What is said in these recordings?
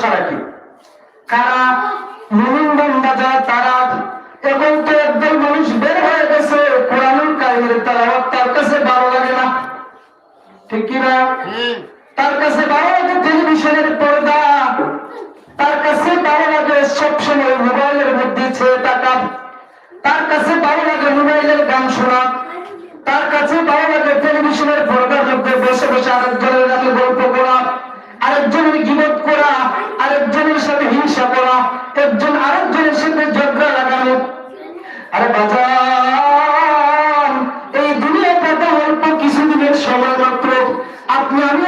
ভরসা রাখি কারা মুমিন বান্দা যারা তারা এখন তো একদল মানুষ বের হয়ে গেছে কোরআনুল কারিমের তেলাওয়াত তার কাছে ভালো লাগে না। ঠিক কি না? তার কাছে ভালো লাগে টেলিভিশনের পর্দা। তার কাছে ভালো লাগে সবসময় মোবাইলের মধ্যে ছেড়ে থাকা। তার কাছে ভালো লাগে আরে বাজার এই দুনিয়াটা অল্প কিছুদিনের সময় মাত্র। আপনি আমি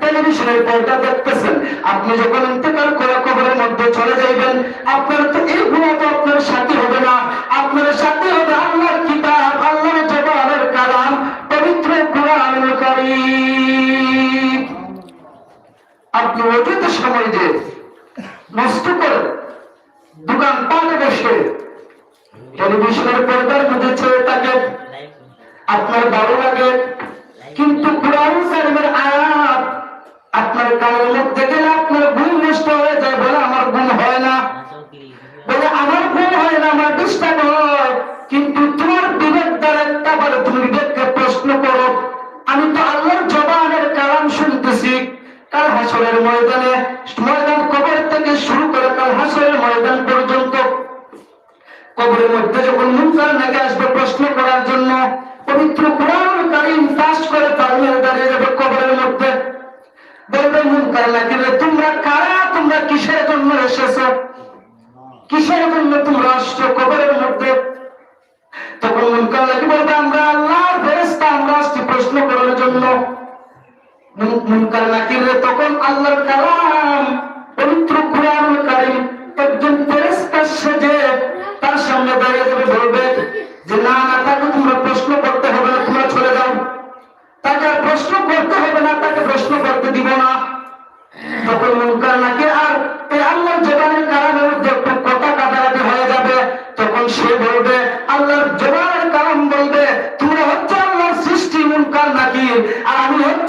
টেলিভিশনের পর্দা দেখতেছেন আপনি যখন ইন্তেকাল করে কবরের মধ্যে চলে যাইবেন, আপনার তো এইগুলো তো আপনার সাথী হবে না। আপনার সাথী হবে আল্লাহর কিতাব, আল্লাহর জবানের কালাম, পবিত্র আপনি অতীত সময় দিয়ে নষ্ট করেন দোকান বসে টেলিভিশনের পর্দার মধ্যে ছেড়ে থাকে আপনার ভালো লাগে, কিন্তু ময়দানে, ময়দান কবর থেকে শুরু করে কাল হাসরের ময়দান পর্যন্ত। কবরের মধ্যে যখন মুনকার নাকি আসবে প্রশ্ন করার জন্য, পবিত্র কোরআন কারিম পাস করে তার দাঁড়িয়ে যাবে কবরের মধ্যে। বলবে মুনকার নাকি তোমরা কারা? তোমরা কিসের জন্য এসেছ? কিসের জন্য তোমরা আসছো কবরের মধ্যে? তখন মুনকার নাকি বলবে, আমরা মুনকার নাকির তখন আল্লাহর কালাম, পবিত্র কোরআন কারিম একজন ফেরেশতা সেজে তার সামনে দাঁড়িয়ে যাবে বলবে যে না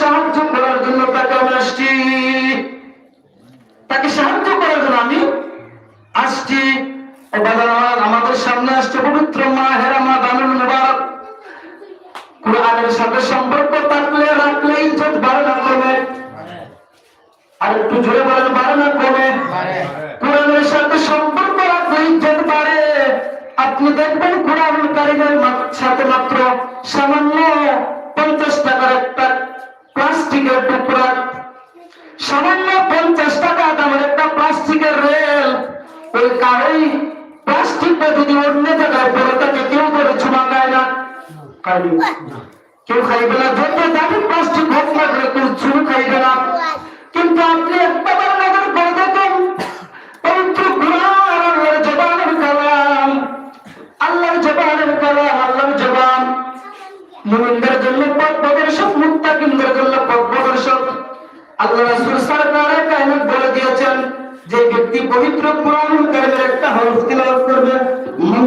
সাহায্য করার জন্য তাকে আমি আসছি। তাকে সাহায্য করার জন্য আমি আসছি। আমাদের সামনে আসছে পবিত্র মা হেরা মা মুবারক। কোরআনের সাথে সম্পর্ক থাকলে, রাখলে ইজ্জত বাড়ে না কমে। আর একটু জোরে বলেন, বাড়ে না কমে? কোরআনের সাথে সম্পর্ক রাখলে ইজ্জত বাড়ে। আপনি দেখবেন কোরআনুল কারিমের সাথে মাত্র সামান্য প্লাস্টিকের টুকরা। সামান্য পঞ্চাশ টাকা দামের একটা প্লাস্টিকের রেল। ওই কারোই প্লাস্টিকটা যদি অন্য জায়গায় পড়ে থাকে কেউ করে চুমা খায় না। কেউ খাইবে না। যত দামি প্লাস্টিক হোক না কেউ চুমু খাইবে না। কিন্তু আপনি একটা নজর করে দেখুন, পবিত্র কোরআন আল্লাহর জবানের কালাম। আল্লাহর জবানের কালাম, আল্লাহর জবান। মুমিনদের জন্য পথ প্রদর্শক মুত্তাকিনদের জন্য প্রদর্শক আল্লাহ রাসূল সাল্লাল্লাহু বলে দিয়েছেন যে ব্যক্তি পবিত্র কোরআন কারীমের একটা হরফ তিলাওয়াত করবে, মিন